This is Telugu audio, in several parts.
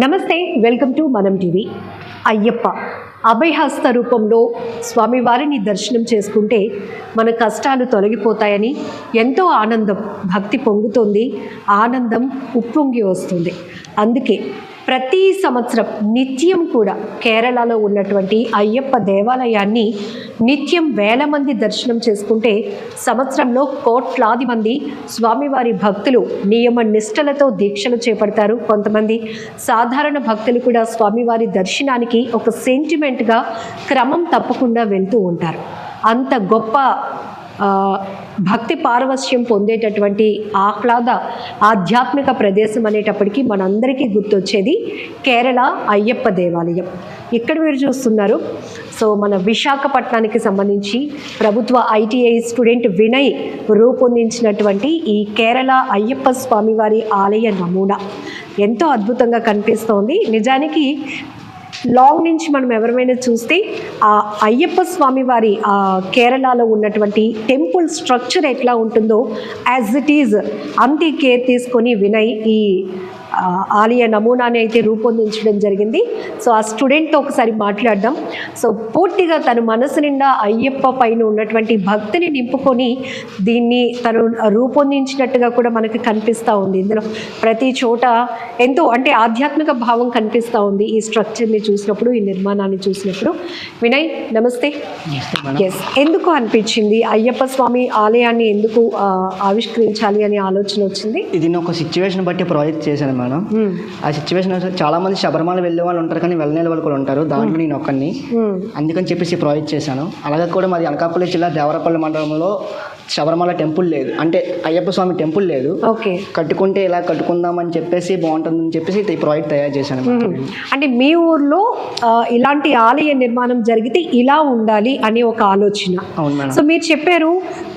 నమస్తే వెల్కమ్ టు మనం టీవీ. అయ్యప్ప అభయహస్త రూపంలో స్వామివారిని దర్శనం చేసుకుంటే మన కష్టాలు తొలగిపోతాయని ఎంతో ఆనందం భక్తి పొంగుతుంది ఆనందం ఉప్పొంగి వస్తుంది. అందుకే ప్రతి సంవత్సరం నిత్యం కూడా కేరళలో ఉన్నటువంటి అయ్యప్ప దేవాలయాన్ని నిత్యం వేల మంది దర్శనం చేసుకుంటే సంవత్సరంలో కోట్లాది మంది స్వామివారి భక్తులు నియమ నిష్టలతో దీక్షలు చేపడతారు కొంతమంది. సాధారణ భక్తులు కూడా స్వామివారి దర్శనానికి ఒక సెంటిమెంట్గా క్రమం తప్పకుండా వెళ్తూ ఉంటారు. అంత గొప్ప భక్తి పారవస్యం పొందేటటువంటి ఆహ్లాద ఆధ్యాత్మిక ప్రదేశం అనేటప్పటికీ మనందరికీ గుర్తొచ్చేది కేరళ అయ్యప్ప దేవాలయం. ఇక్కడ మీరు చూస్తున్నారు. సో మన విశాఖపట్నానికి సంబంధించి ప్రభుత్వ ఐటీఐ స్టూడెంట్ వినయ్ రూపొందించినటువంటి ఈ కేరళ అయ్యప్ప స్వామివారి ఆలయ నమూనా. ఎంతో అద్భుతంగా కనిపిస్తోంది. నిజానికి లాంగ్ నుంచి మనం ఎవరైనా చూస్తే ఆ అయ్యప్ప స్వామి వారి కేరళలో ఉన్నటువంటి టెంపుల్ స్ట్రక్చర్ ఎట్లా ఉంటుందో యాజ్ ఇట్ ఈజ్ అంతే కేర్ తీసుకొని వినయ్ ఈ ఆలయ నమూనాని అయితే రూపొందించడం జరిగింది. సో ఆ స్టూడెంట్తో ఒకసారి మాట్లాడదాం. సో పూర్తిగా తన మనసు నిండా అయ్యప్ప పైన ఉన్నటువంటి భక్తిని నింపుకొని దీన్ని తను రూపొందించినట్టుగా కూడా మనకి కనిపిస్తూ ఉంది. ఇందులో ప్రతి చోట ఎంతో అంటే ఆధ్యాత్మిక భావం కనిపిస్తూ ఉంది ఈ స్ట్రక్చర్ని చూసినప్పుడు ఈ నిర్మాణాన్ని చూసినప్పుడు. వినయ్ నమస్తే. ఎస్ ఎందుకు అనిపించింది? అయ్యప్ప స్వామి ఆలయాన్ని ఎందుకు ఆవిష్కరించాలి అనే ఆలోచన వచ్చింది? ఇది ఒక సిచ్యువేషన్ బట్టి ప్రాజెక్ట్ చేశాను మేడం. ఆ సిచ్యువేషన్ చాలా మంది శబరిమల వెళ్ళే వాళ్ళు ఉంటారు కానీ వెళ్ళని వాళ్ళు కూడా ఉంటారు. దాంట్లో నేను ఒక్కడిని. మ్మ్. అందుకని చెప్పేసి ప్రాజెక్ట్ చేశాను. అలాగే కూడా మాది అనకాపల్లి జిల్లా దేవరపల్లి మండలంలో శబరిమల టెంపుల్ లేదు. అంటే అయ్యప్ప స్వామి టెంపుల్ లేదు. ఓకే. కట్టుకుంటే ఇలా కట్టుకుందామని చెప్పేసి బాగుంటుందని చెప్పేసి ఈ ప్రాజెక్ట్ తయారు చేశాను. అంటే మీ ఊర్లో ఇలాంటి ఆలయ నిర్మాణం జరిగితే ఇలా ఉండాలి అనే ఒక ఆలోచన. అవును సో మీరు చెప్పారు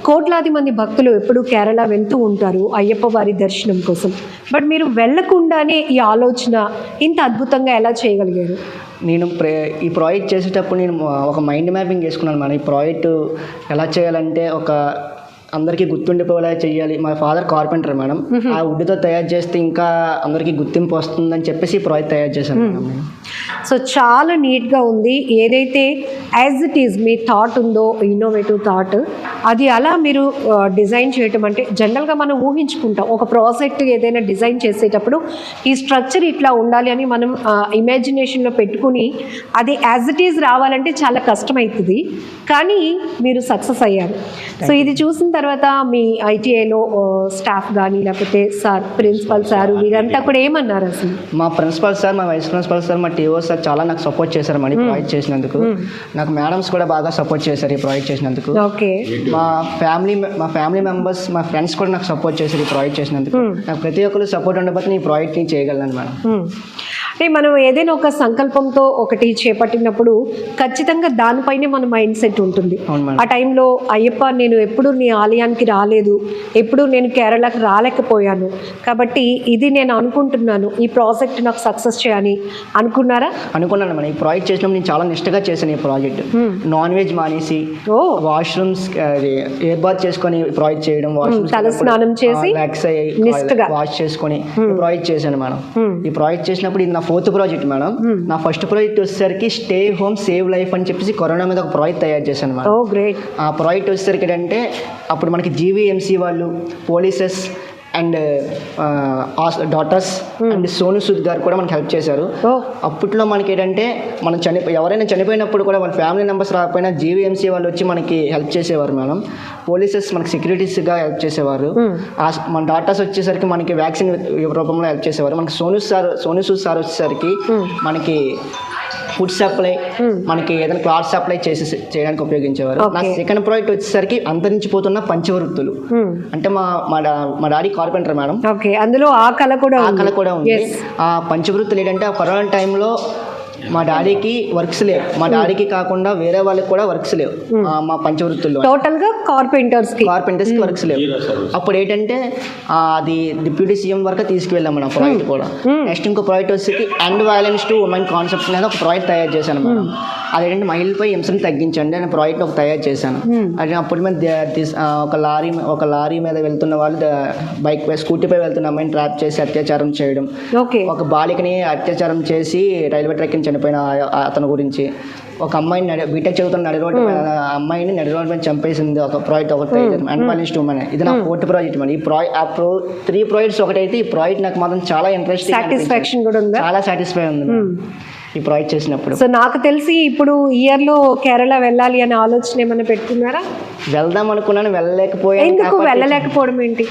కోట్లాది మంది భక్తులు ఎప్పుడు కేరళ వెళ్తూ ఉంటారు అయ్యప్ప వారి దర్శనం కోసం. బట్ మీరు వెళ్ళకుండానే ఈ ఆలోచన ఇంత అద్భుతంగా ఎలా చేయగలిగారు? నేను ప్రే ఈ ప్రాజెక్ట్ చేసేటప్పుడు నేను ఒక మైండ్ మ్యాపింగ్ చేసుకున్నాను మేడం. ఈ ప్రాజెక్ట్ ఎలా చేయాలంటే ఒక అందరికీ గుర్తుండిపోయేలా చేయాలి మా ఫాదర్ కార్పెంటర్ మేడం. ఆ వుడ్తో తయారు చేస్తే ఇంకా అందరికీ గుర్తింపు వస్తుందని చెప్పేసి ఈ ప్రాజెక్ట్ తయారు చేశాను మేడం. సో చాలా నీట్గా ఉంది. ఏదైతే యాజ్ ఇట్ ఈజ్ మీ థాట్ ఉందో ఇన్నోవేటివ్ థాట్ అది అలా మీరు డిజైన్ చేయటం అంటే జనరల్గా మనం ఊహించుకుంటాం. ఒక ప్రాజెక్ట్ ఏదైనా డిజైన్ చేసేటప్పుడు ఈ స్ట్రక్చర్ ఇట్లా ఉండాలి అని మనం ఇమాజినేషన్లో పెట్టుకుని అది యాజ్ ఇట్ ఈజ్ రావాలంటే చాలా కష్టమవుతుంది కానీ మీరు సక్సెస్ అయ్యారు. సో ఇది చూసిన తర్వాత మీ ఐటీఐలో స్టాఫ్ కానీ లేకపోతే సార్ ప్రిన్సిపల్ సార్ వీరంతా కూడా ఏమన్నారు అసలు? మా ప్రిన్సిపల్ సార్ మా వైస్ ప్రిన్సిపల్ సార్ మా టీఓ సార్ చాలా నాకు సపోర్ట్ చేశారు మరి ప్రాజెక్ట్ చేసినందుకు. నాకు మేడమ్స్ కూడా బాగా సపోర్ట్ చేశారు ఈ ప్రాజెక్ట్ చేసినందుకు. ఓకే మా ఫ్యామిలీ మా ఫ్యామిలీ మెంబర్స్ మా ఫ్రెండ్స్ కూడా నాకు సపోర్ట్ చేశారు ఈ ప్రాజెక్ట్ చేసినందుకు. నాకు ప్రతి ఒక్కరు సపోర్ట్ ఉండబట్టి నేను ఈ ప్రాజెక్ట్ని చేయగలను మేడం. అంటే మనం ఏదైనా ఒక సంకల్పంతో ఒకటి చేపట్టినప్పుడు ఖచ్చితంగా దానిపైనే మన మైండ్ సెట్ ఉంటుంది. ఆ టైంలో అయ్యప్ప నేను ఎప్పుడు నీ ఆలయానికి రాలేదు ఎప్పుడు నేను కేరళకు రాలేకపోయాను కాబట్టి ఇది నేను అనుకుంటున్నాను ఈ ప్రాజెక్ట్ నాకు సక్సెస్ చేయాలి అనుకున్నారా? అనుకున్నాను మేడం. ఈ ప్రాజెక్ట్ చేసినప్పుడు నేను చాలా నిష్టగా చేశాను ఈ ప్రాజెక్ట్. నాన్ వెజ్ మానేసి ఓ. వాష్రూమ్స్ ఎయిర్ బాత్ చేసుకొని ప్రాజెక్ట్ చేయడం వాష్రూమ్స్ తల స్నానం చేసి నిష్టగా. వాష్ చేసుకొని ప్రాజెక్ట్ చేశాను మ్మ్. ఈ ప్రాజెక్ట్ చేసినప్పుడు ఇది నా ఫోర్త్ ప్రాజెక్ట్ మేడం నా ఫస్ట్ ప్రాజెక్ట్ వచ్చేసరికి స్టే హోమ్ సేవ్ లైఫ్ అని చెప్పేసి కరోనా మీద ఒక ప్రాజెక్ట్ తయారు చేశాను మేడం గ్రేట్ ఆ ప్రాజెక్ట్ వచ్చేసరికి ఏంటంటే అప్పుడు మనకి జీవీఎంసీ వాళ్ళు polices and doctors and Sonu Sood గారు కూడా మనకి హెల్ప్ చేశారు. అప్పట్లో మనకి ఏంటంటే మనం చనిపో ఎవరైనా చనిపోయినప్పుడు కూడా వాళ్ళ ఫ్యామిలీ మెంబర్స్ రాకపోయినా జీవీఎంసీ వాళ్ళు వచ్చి మనకి హెల్ప్ చేసేవారు మేడం. పోలీసెస్ మనకి సెక్యూరిటీస్గా హెల్ప్ చేసేవారు. స- మన డాక్టర్స్ వచ్చేసరికి మనకి వ్యాక్సిన్ రూపంలో హెల్ప్ చేసేవారు. మనకి సోను సార్ సోను సూద్ సార్ వచ్చేసరికి మనకి ఫుడ్ సప్లై మనకి ఏదైనా క్లాత్ సప్లై చేసి చేయడానికి ఉపయోగించేవారు. నా. సెకండ్ ప్రాజెక్ట్ వచ్చేసరికి అంతరించిపోతున్న పంచవృత్తులు. మ్మ్. అంటే మా మా డా- మా డాడీ కార్పెంటర్ మేడం. ఓకే అందులో ఆ కళ కూడా ఆ కళ కూడా ఉంది. ఆ పంచవృత్తులు ఏంటంటే ఆ కరోనా టైంలో మా డాడీకి వర్క్స్ లేవు. మా డాడీకి కాకుండా వేరే వాళ్ళకి కూడా వర్క్స్ లేవు. మా పంచవృత్తుల్లో. టోటల్గా కార్పెంటర్స్కి కార్పెంటర్స్కి వర్క్స్ లేవు. అప్పుడు ఏంటంటే అది డిప్యూటీ సీఎం వరకు తీసుకువెళ్ళాం మనం ప్రాజెక్ట్ కూడా. నెక్స్ట్ ఇంకో ప్రాజెక్ట్ వచ్చేసి and violence to women concept అనేది ఒక ప్రాజెక్ట్ తయారు చేశాను మేడం అదేంటంటే మహిళలపై హింసను తగ్గించండి అనే ప్రాజెక్ట్ ఒక తయారు చేశాను. అది అప్పుడు మేము ఒక లారీ ఒక లారీ మీద వెళ్తున్న వాళ్ళు బైక్ పై స్కూటీపై వెళ్తున్న అమ్మాయిని ట్రాప్ చేసి అత్యాచారం చేయడం. ఓకే. ఒక బాలికని అత్యాచారం చేసి రైల్వే ట్రాక్ చనిపోయిన అతని గురించి. ఒక అమ్మాయిని నడి బీటెక్ చదువుతున్న నడి రోడ్డు అమ్మాయిని నడి రోడ్డు మీద చంపేసింది ఒక ప్రాజెక్ట్ ఒకటి అండ్ వైలెన్స్ టూ మన ఇది నా ఫోర్త్ ప్రాజెక్ట్ మన ఈ ప్రాజెక్ట్ ఆ ప్రో త్రీ ప్రాజెక్ట్స్ ఒకటైతే ఈ ప్రాజెక్ట్ నాకు మాత్రం చాలా ఇంట్రెస్టింగ్ సాటిస్ఫాక్షన్ కూడా ఉందా? చాలా సాటిస్ఫై ఉంది. ఈ ప్రాజెక్ట్ చేసినప్పుడు. సో నాకు తెలిసి ఇప్పుడు ఇయర్లో కేరళ వెళ్ళాలి అనే ఆలోచన ఏమైనా పెట్టుకున్నారా? వెళ్దాం అనుకున్నాను వెళ్ళలేకపోయాను. ఎందుకు వెళ్ళలేకపోవడం ఏంటి?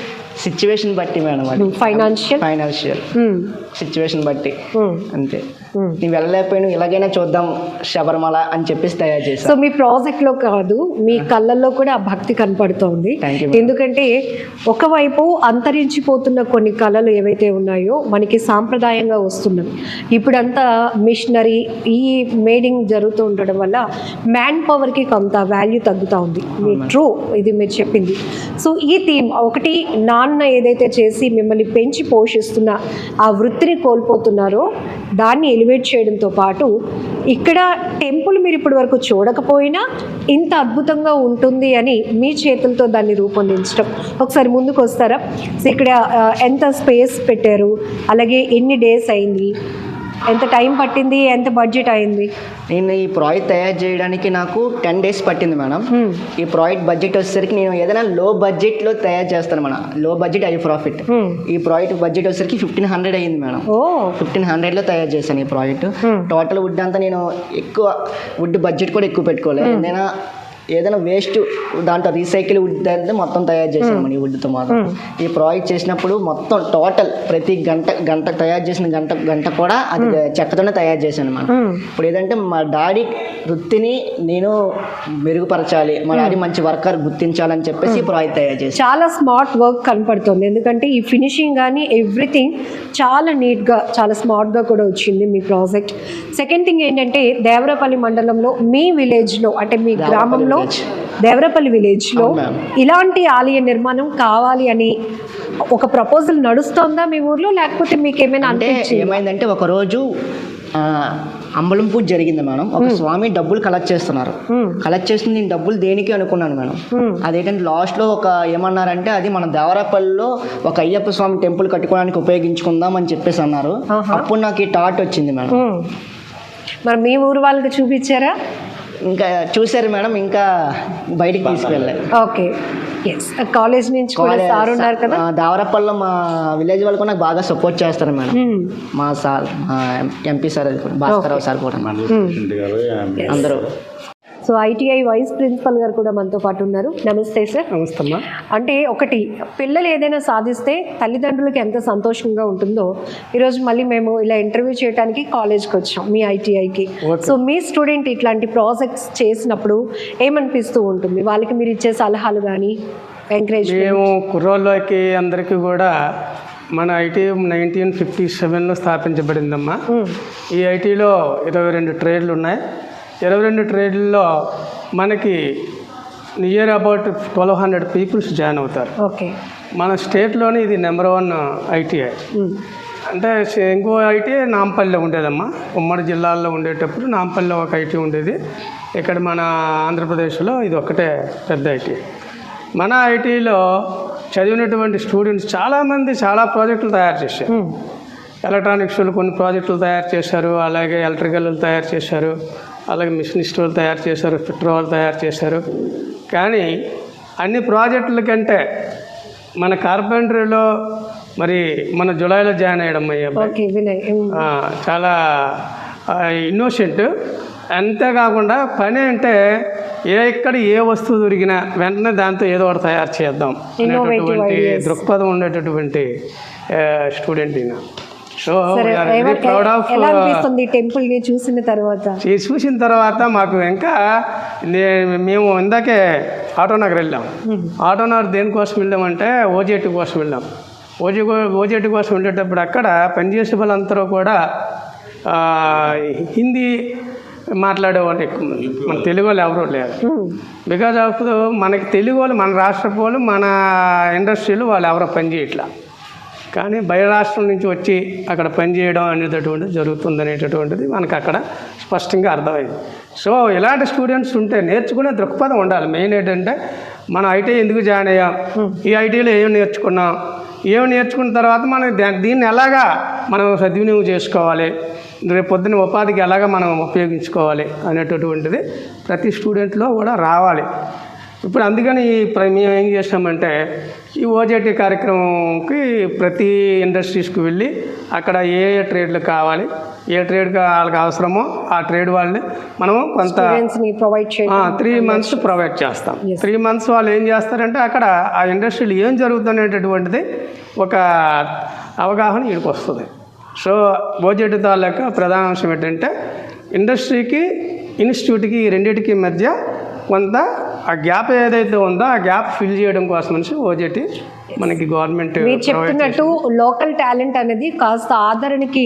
సిచ్యువేషన్ బట్టి మేడం ఫైనాన్షియల్ ఫైనాన్షియల్ సిచ్యువేషన్ బట్టి. అంతే. నేను వెళ్ళలేకపోయాను. ఇలాగైనా చూద్దాం శబరిమల అని చెప్పేసి తయారు చేశాను. సో మీ ప్రాజెక్ట్లో కాదు మీ కళ్ళల్లో కూడా ఆ భక్తి కనపడుతోంది. ఎందుకంటే ఒకవైపు అంతరించిపోతున్న కొన్ని కళలు ఏవైతే ఉన్నాయో మనకి సాంప్రదాయంగా వస్తున్నవి ఇప్పుడంతా మిషనరీ ఈ మేడింగ్ జరుగుతూ ఉండడం వల్ల మ్యాన్ పవర్కి కొంత వాల్యూ తగ్గుతూ ఉంది. ట్రూ ఇది మీరు చెప్పింది. సో ఈ థీమ్ ఒకటి నాన్న ఏదైతే చేసి మిమ్మల్ని పెంచి పోషిస్తున్న ఆ వృత్తిని కోల్పోతున్నారో దాన్ని ఎలివేట్ చేయడంతో పాటు ఇక్కడ టెంపుల్ మీరు ఇప్పటి వరకు చూడకపోయినా ఇంత అద్భుతంగా ఉంటుంది అని మీ చేతులతో దాన్ని రూపొందించడం. ఒకసారి ముందుకు వస్తారా? ఇక్కడ ఎంత స్పేస్ పెట్టారు? అలాగే ఎన్ని డేస్ అయింది? ఎంత టైం పట్టింది ఎంత బడ్జెట్ అయింది? నేను ఈ ప్రాజెక్ట్ తయారు చేయడానికి నాకు టెన్ డేస్ పట్టింది మేడం. ఈ ప్రాజెక్ట్ బడ్జెట్ వచ్చేసరికి నేను ఏదైనా లో బడ్జెట్లో తయారు చేస్తాను madam. Low budget high profit. ఈ ప్రాజెక్ట్ బడ్జెట్ వచ్చేసరికి ఫిఫ్టీన్ హండ్రెడ్ అయింది మేడం. ఫిఫ్టీన్ హండ్రెడ్లో తయారు చేశాను ఈ ప్రాజెక్ట్. టోటల్ వుడ్ అంతా నేను ఎక్కువ వుడ్ బడ్జెట్ కూడా ఎక్కువ పెట్టుకోలేదు ఏదైనా ఏదైనా వేస్ట్ దాంట్లో రీసైకిల్ వుడ్ అంటే మొత్తం తయారు మన ఈ వుడ్తో మాత్రం. ఈ ప్రాజెక్ట్ చేసినప్పుడు మొత్తం టోటల్ ప్రతి గంట గంట తయారు చేసిన గంట గంట కూడా అది చెక్కతోనే తయారు చేశాను మనం. ఇప్పుడు ఏదంటే మా డాడీ వృత్తిని నేను మెరుగుపరచాలి. మా డాడీ మంచి వర్కర్ గుర్తించాలని చెప్పేసి ఈ ప్రాజెక్ట్ తయారు చాలా స్మార్ట్ వర్క్ కనపడుతుంది. ఎందుకంటే ఈ ఫినిషింగ్ కానీ ఎవ్రీథింగ్ చాలా నీట్గా చాలా స్మార్ట్గా కూడా వచ్చింది మీ ప్రాజెక్ట్. సెకండ్ థింగ్ ఏంటంటే దేవరపల్లి మండలంలో మీ విలేజ్లో అంటే మీ గ్రామంలో. దేవరపల్లి విలేజ్లో. ఇలాంటి ఆలయ నిర్మాణం కావాలి అని ఒక ప్రపోజల్ నడుస్తోందా మీ ఊర్లో? లేకపోతే మీకు ఏమైనా అంటే ఏమైందంటే ఒక రోజు ఆ, అంబలం పూజ జరిగింది మేడం. ఒక స్వామి డబ్బులు కలెక్ట్ చేస్తున్నారు. కలెక్ట్ చేసిన నేను డబ్బులు దేనికి అనుకున్నాను మేడం? అదేంటంటే లాస్ట్లో ఒక ఏమన్నారంటే అది మన దేవరాపల్లిలో ఒక అయ్యప్ప స్వామి టెంపుల్ కట్టుకోవడానికి ఉపయోగించుకుందాం అని చెప్పేసి అన్నారు. అప్పుడు నాకు ఈ థాట్ వచ్చింది మేడం. మరి మీ ఊరు వాళ్ళకి చూపించారా? ఇంకా చూశారు మేడం ఇంకా బయటికి తీసుకెళ్ళారు ఓకే. కాలేజ్ నుంచి కూడా సార్ ఉన్నారు కదా. మా విలేజ్ వాళ్ళు కూడా నాకు బాగా సపోర్ట్ చేస్తారు మేడం. Hmm. మా సార్ మా ఎంపీ సార్ అది కూడా, భాస్కరరావు సార్ కూడా. అందరూ. సో ఐటీఐ వైస్ ప్రిన్సిపల్ గారు కూడా మనతో పాటు ఉన్నారు. నమస్తే సార్. నమస్తమ్మా. అంటే ఒకటి పిల్లలు ఏదైనా సాధిస్తే తల్లిదండ్రులకి ఎంత సంతోషంగా ఉంటుందో ఈరోజు మళ్ళీ మేము ఇలా ఇంటర్వ్యూ చేయడానికి కాలేజ్కి వచ్చాం మీ ఐటీఐకి. సో మీ స్టూడెంట్ ఇట్లాంటి ప్రాజెక్ట్స్ చేసినప్పుడు ఏమనిపిస్తూ ఉంటుంది? వాళ్ళకి మీరు ఇచ్చే సలహాలు కానీ ఎంకరేజ్ మేము కుర్రోళ్ళకి అందరికీ కూడా మన ఐటీ నైన్టీన్ ఫిఫ్టీ సెవెన్లో స్థాపించబడిందమ్మా. ఈ ఐటీలో ఇరవై రెండు ట్రేడ్లు ఉన్నాయి. ఇరవై రెండు ట్రేడ్లలో మనకి near about twelve hundred peoples join అవుతారు. ఓకే. మన స్టేట్లోనే ఇది నెంబర్ వన్ ఐటీఐ అంటే ఇంకో ఐటీ నాంపల్లిలో ఉండేదమ్మా. ఉమ్మడి జిల్లాల్లో ఉండేటప్పుడు నాంపల్లిలో ఒక ఐటీ ఉండేది. ఇక్కడ మన ఆంధ్రప్రదేశ్లో ఇది ఒకటే పెద్ద ఐటీ మన ఐటీలో చదివినటువంటి స్టూడెంట్స్ చాలామంది చాలా ప్రాజెక్టులు తయారు చేశారు. ఎలక్ట్రానిక్స్లు కొన్ని ప్రాజెక్టులు తయారు చేశారు. అలాగే ఎలక్ట్రికల్ తయారు చేశారు. అలాగే మిషనిస్ట్ వాళ్ళు తయారు చేశారు ఫిట్టర్ వాళ్ళు తయారు చేశారు. కానీ అన్ని ప్రాజెక్టుల కంటే మన కార్పెంటరీలో మరి మన జులైలో జాయిన్ అయ్యడం. ఆ, చాలా ఇన్నోసెంట్. అంతేకాకుండా పని అంటే ఏ ఎక్కడ ఏ వస్తువు దొరికినా వెంటనే దాంతో ఏదో ఒకటి తయారు చేద్దాం అనేటటువంటి దృక్పథం ఉండేటటువంటి స్టూడెంట్ ఈయన. సో ఎవరు- ప్రౌడ్ ఆఫ్ ఎలా అనిపిస్తుంది టెంపుల్ని చూసిన తర్వాత? చూసిన తర్వాత మాకు ఇంకా మేము ఇందాకే ఆటోనగర్ వెళ్ళాం. ఆటోనగర్ దేనికోసం వెళ్ళామంటే ఓజేటి కోసం వెళ్ళాం. ఓజీ ఓజేటి కోసం వెళ్ళేటప్పుడు అక్కడ పనిచేసే వాళ్ళందరూ కూడా ఆ, హిందీ మాట్లాడే వాళ్ళు ఎక్కువ మంది. మన తెలుగు వాళ్ళు ఎవరూ లేరు. బికాజ్ ఆఫ్ మనకి తెలుగు వాళ్ళు మన రాష్ట్ర వాళ్ళు మన ఇండస్ట్రీలో వాళ్ళు ఎవరో పని చేయట్లా కానీ బయట రాష్ట్రం నుంచి వచ్చి అక్కడ పనిచేయడం అనేటటువంటిది జరుగుతుంది అనేటటువంటిది మనకు అక్కడ స్పష్టంగా అర్థమైంది. సో ఇలాంటి స్టూడెంట్స్ ఉంటే నేర్చుకునే దృక్పథం ఉండాలి. మెయిన్ ఏంటంటే మనం ఐటీ ఎందుకు జాయిన్ అయ్యాం? ఈ ఐటీలో ఏం నేర్చుకున్నాం? ఏమి నేర్చుకున్న తర్వాత మనం దీన్ని ఎలాగా మనం సద్వినియోగం చేసుకోవాలి? రేపు పొద్దున్న ఉపాధికి ఎలాగా మనం ఉపయోగించుకోవాలి అనేటటువంటిది ప్రతి స్టూడెంట్లో కూడా రావాలి. ఇప్పుడు అందుకని ఈ ప్ర- మేము ఏం చేసామంటే ఈ ఓజేటీ కార్యక్రమంకి ప్రతి ఇండస్ట్రీస్కి వెళ్ళి అక్కడ ఏ ఏ ట్రేడ్లు కావాలి ఏ ట్రేడ్ వాళ్ళకి అవసరమో ఆ ట్రేడ్ వాళ్ళని మనము కొంత త్రీ మంత్స్ ప్రొవైడ్ చేస్తాం. త్రీ మంత్స్ వాళ్ళు ఏం చేస్తారంటే అక్కడ ఆ ఇండస్ట్రీలో ఏం జరుగుతుందనేటటువంటిది ఒక అవగాహన వీడికి వస్తుంది. సో ఓజేటి తాలూకా ప్రధాన అంశం ఏంటంటే ఇండస్ట్రీకి ఇన్స్టిట్యూట్కి రెండింటికి మధ్య కొంత ఆ గ్యాప్ ఏదైతే ఉందో ఆ గ్యాప్ ఫిల్ చేయడం కోసం నుంచి ఓజేటి మనకి గవర్నమెంట్ మీరు చెప్తున్నట్టు లోకల్ టాలెంట్ అనేది కాస్త ఆదరణకి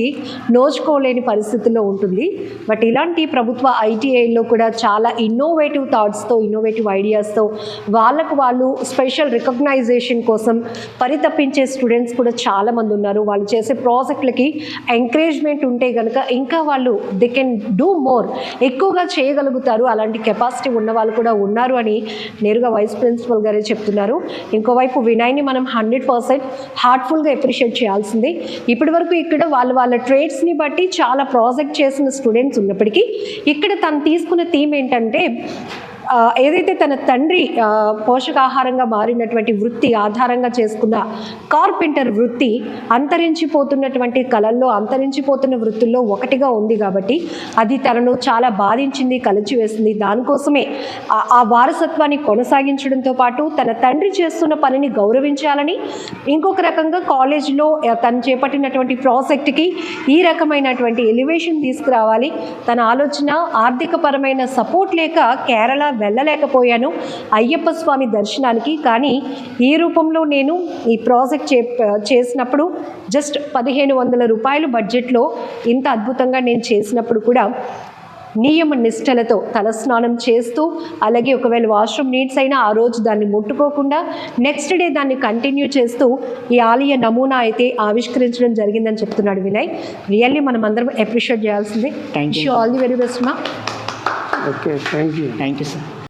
నోచుకోలేని పరిస్థితుల్లో ఉంటుంది. బట్ ఇలాంటి ప్రభుత్వ ఐటీఐలో కూడా చాలా ఇన్నోవేటివ్ థాట్స్తో ఇన్నోవేటివ్ ఐడియాస్తో వాళ్ళకు వాళ్ళు స్పెషల్ రికగ్నైజేషన్ కోసం పరితపించే స్టూడెంట్స్ కూడా చాలా మంది ఉన్నారు. వాళ్ళు చేసే ప్రాజెక్టులకి ఎంకరేజ్మెంట్ ఉంటే కనుక ఇంకా వాళ్ళు దే కెన్ డూ మోర్ ఎక్కువగా చేయగలుగుతారు. అలాంటి కెపాసిటీ ఉన్న వాళ్ళు కూడా ఉన్నారు అని నేరుగా వైస్ ప్రిన్సిపల్ గారే చెప్తున్నారు. ఇంకోవైపు వినయ్ని మనం హండ్రెడ్ పర్సెంట్ హార్ట్ఫుల్గా అప్రిషియేట్ చేయాల్సిందే. ఇప్పటి వరకు ఇక్కడ వాళ్ళ వాళ్ళ ట్రేడ్స్ని బట్టి చాలా ప్రాజెక్ట్ చేసిన స్టూడెంట్స్ ఉన్నప్పటికీ ఇక్కడ తను తీసుకున్న థీమ్ ఏంటంటే ఏదైతే తన తండ్రి పోషకాహారంగా మారినటువంటి వృత్తి ఆధారంగా చేసుకున్న కార్పెంటర్ వృత్తి అంతరించిపోతున్నటువంటి కళల్లో అంతరించిపోతున్న వృత్తుల్లో ఒకటిగా ఉంది కాబట్టి అది తనను చాలా బాధించింది కలిచివేసింది. దానికోసమే ఆ- ఆ వారసత్వాన్ని కొనసాగించడంతో పాటు తన తండ్రి చేస్తున్న పనిని గౌరవించాలని ఇంకొక రకంగా కాలేజ్లో తను చేపట్టినటువంటి ప్రాజెక్ట్కి ఈ రకమైనటువంటి ఎలివేషన్ తీసుకురావాలి. తన ఆలోచన ఆర్థిక పరమైన సపోర్ట్ లేక కేరళ వెళ్ళలేకపోయాను. అయ్యప్ప స్వామి దర్శనానికి. కానీ ఈ రూపంలో నేను ఈ ప్రాజెక్ట్ చే చేసినప్పుడు జస్ట్ పదిహేను వందల రూపాయలు బడ్జెట్లో ఇంత అద్భుతంగా నేను చేసినప్పుడు కూడా నియమ నిష్టలతో తలస్నానం చేస్తూ అలాగే ఒకవేళ వాష్రూమ్ నీడ్స్ అయినా ఆ రోజు దాన్ని ముట్టుకోకుండా నెక్స్ట్ డే దాన్ని కంటిన్యూ చేస్తూ ఈ ఆలయ నమూనా అయితే ఆవిష్కరించడం జరిగిందని చెప్తున్నాడు వినయ్. రియల్లీ మనం అందరం అప్రిషియేట్ చేయాల్సిందే. Thank you. All the very best మా okay thank you thank you sir